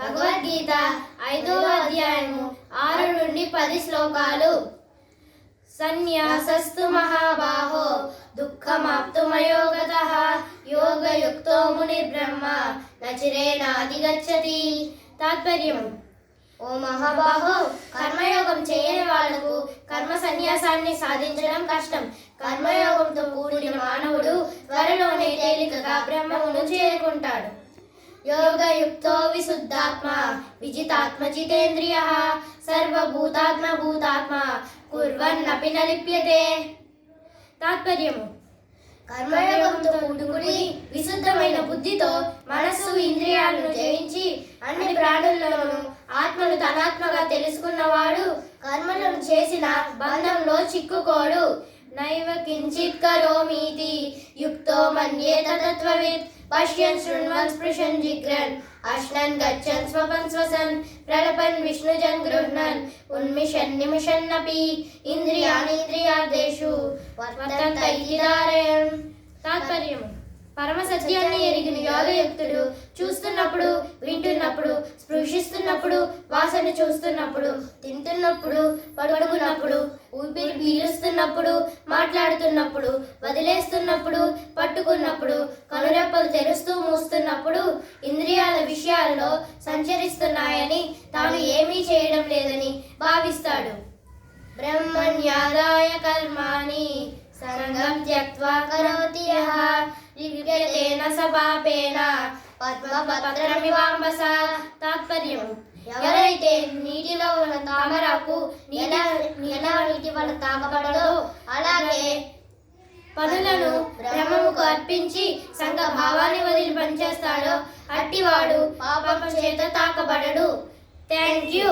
భగవద్గీత ఐదవ అధ్యాయము ఆరు నుండి పది శ్లోకాలు. సన్యాసస్తు మహాబాహో దుఃఖమాప్తుమయోగత యోగయుక్తో మునిర్బ్రహ్మ నచిరేనాధిగచ్చతి తాత్పర్యం ఓ మహాబాహో కర్మయోగం చేయని వాళ్ళకు కర్మ సన్యాసాన్ని సాధించడం కష్టం. కర్మయోగంతో కూడిన మానవుడు త్వరలోనే తేలికగా బ్రహ్మమును చేరుకుంటాడు. యోగయుక్తో విశుద్ధాత్మ విజితాత్మ జితేంద్రియ సర్వభూతాత్మ భూతాత్మ కుర్వన్నపి నలిప్యతే తాత్పర్యము కర్మయోగంతో కూడుకుని విశుద్ధమైన బుద్ధితో మనస్సు ఇంద్రియాలను జయించి అన్ని ప్రాణులను ఆత్మను తనాత్మగా తెలుసుకున్నవాడు కర్మలను చేసిన బంధంలో చిక్కుకోడు. నైవ కించిత్ కరోమీతి యుక్తో మన్యేత తత్వవిత్ పశ్యన్ శృణ్వన్ స్పృశన్ జిగ్రన్ అశ్నన్ గచ్చన్ స్వపన్ స్వసన్ ప్రలపన్ విష్ణుజన్ గృహ్ణన్ ఉన్మిషన్ నిమిషన్నపి ఇంద్రియాణీంద్రియార్థేషు వర్తంత ఇతి తాత్పర్యం పరమ సత్యాన్ని ఎరిగిన యోగయుక్తుడు చూస్తున్నప్పుడు వింటున్నప్పుడు స్పృశిస్తున్నప్పుడు వాసన చూస్తున్నప్పుడు తింటున్నప్పుడు పడుకున్నప్పుడు ఊపిరి పీలుస్తున్నప్పుడు మాట్లాడుతున్నప్పుడు వదిలేస్తున్నప్పుడు పట్టుకున్నప్పుడు కనురెప్పలు తెరుస్తూ మూస్తున్నప్పుడు ఇంద్రియాల విషయాల్లో సంచరిస్తున్నాయని తాను ఏమీ చేయడం లేదని భావిస్తాడు. బ్రహ్మణ్యాదాయ కర్మాణి సంగం త్యక్వా కరోతి యః లిప్యతేన స పాపేన పద్మపత్రమివాంబస తాత్పర్యం. ఎవరైతే నీటిలో ఉన్న తామరకు నీల నీల నీటి వల్ల తాగబడదో అలాగే పనులను బ్రహ్మముకు అర్పించి సంఘ భావాన్ని వదిలి పనిచేస్తాడో అట్టివాడు పాపం చేత తాకబడడు. Thank you